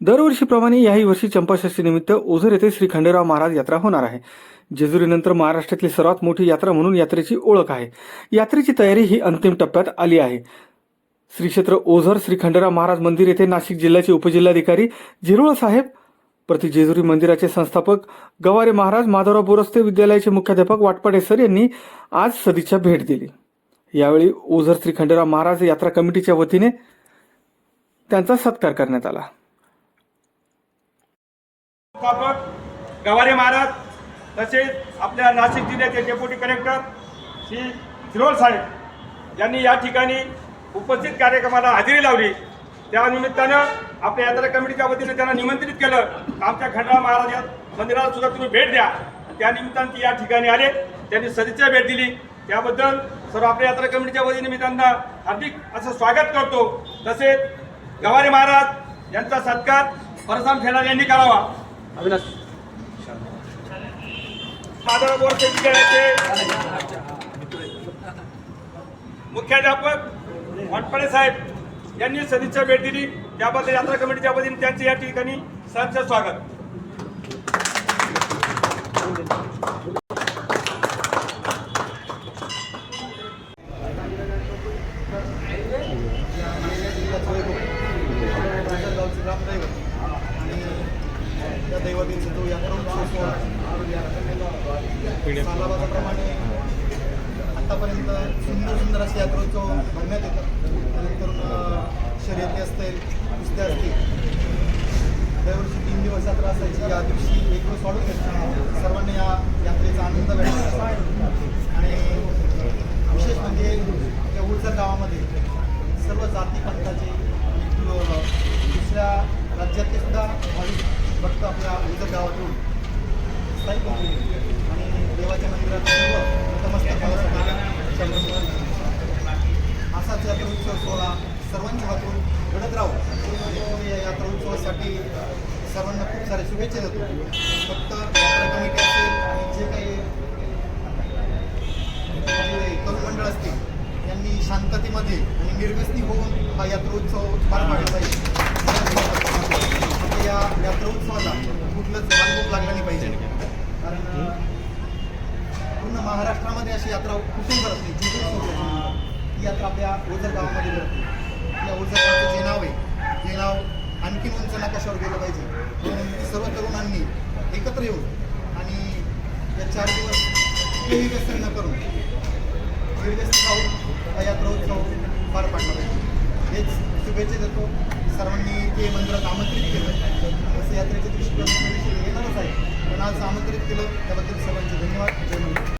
दरवर्षीप्रमाणे याही वर्षी चंपाषष्ठीनिमित्त ओझर येथे श्री खंडेराव महाराज यात्रा होणार आहे. जेजुरीनंतर महाराष्ट्रातली सर्वात मोठी यात्रा म्हणून यात्रेची ओळख आहे. यात्रेची तयारी ही अंतिम टप्प्यात आली आहे. श्री क्षेत्र ओझर श्री खंडेराव महाराज मंदिर येथे नाशिक जिल्ह्याचे उपजिल्हाधिकारी झिरोळ साहेब प्रति जेजुरी मंदिराचे संस्थापक गवारे महाराज माधवराव बोरस्ते विद्यालयाचे मुख्याध्यापक वाटपाडे सर यांनी आज सदिच्छा भेट दिली. यावेळी ओझर श्री खंडेराव महाराज यात्रा कमिटीच्या वतीने त्यांचा सत्कार करण्यात आला. संस्थापक गवारे महाराज तसेच आपल्या नाशिक जिल्ह्याचे डेप्युटी कलेक्टर श्री झिरोळ साहेब यांनी या ठिकाणी उपस्थित कार्यक्रमाला हजेरी लावली. त्या निमित्तानं आपल्या यात्रा कमिटीच्या वतीने त्यांना निमंत्रित केलं. आमच्या खंडराव महाराज या मंदिराला सुद्धा तुम्ही भेट द्या. त्या निमित्तानं ती या ठिकाणी आले. त्यांनी सदिच्छा भेट दिली. त्याबद्दल सर्व आपल्या यात्रा कमिटीच्या वतीने मी त्यांना हार्दिक असं स्वागत करतो. तसेच गवारे महाराज यांचा सत्कार परसाम खेळार यांनी करावा. अविनाश. माधव बोरसे विद्यालयाचे मुख्याध्यापक वाटपाडे साहेब यांनी सदिच्छा भेट दिली. त्याबद्दल यात्रा कमिटीच्या वतीने त्यांचे या ठिकाणी सहर्ष स्वागत. ग्रामदैवत त्या दैवतीचा जो यात्रा उत्सव आतापर्यंत सुंदर सुंदर असे यात्रोत्सव बघण्यात येतात. त्यानंतर शर्यती असतील कुस्त्या असतील. दरवर्षी तीन दिवस यात्रा असायची. या दिवशी एक दिवस वाढून घेतला सर्वांनी या यात्रेचा आनंद घ्यायचा आणि विशेष म्हणजे या उलसर गावामध्ये आपल्या गावातून स्थायिक होऊन आणि देवाच्या मंदिरात असाच यात्रा उत्सव सोहळा सर्वांच्या हातून घडत राहू. म्हणजे या यात्रा उत्सवासाठी सर्वांना खूप साऱ्या शुभेच्छा देतो. फक्त यात्रा कमिटी असेल आणि जे काही तरुण मंडळ असतील यांनी शांततेमध्ये आणि निर्व्यसनी होऊन हा यात्रोत्सव पार पाडला पाहिजे. या यात्रोत्सवाला कुठलंच मानभूक लागला नाही पाहिजे. कारण पूर्ण महाराष्ट्रामध्ये अशी यात्रा कुठेही भरत नाही जिथे. ही यात्रा आपल्या ओझर गावामध्ये भरते या ओझर गावाचं जे नाव आहे हे नाव आणखीन उंच नकाशावर गेलं पाहिजे. म्हणून सर्व तरुणांनी एकत्र येऊन आणि या चार दिवस व्यसन न करून निर्व्यस्त राहून हा यात्रा उत्सव पार पाडला पाहिजे. हेच शुभेच्छा देतो. सर्वांनी ते मंदिरात आमंत्रित केलं. तसं यात्रेच्या दृष्टिकोन येणारच आहे पण आज आमंत्रित केलं त्याबद्दल सर्वांचे धन्यवाद. जय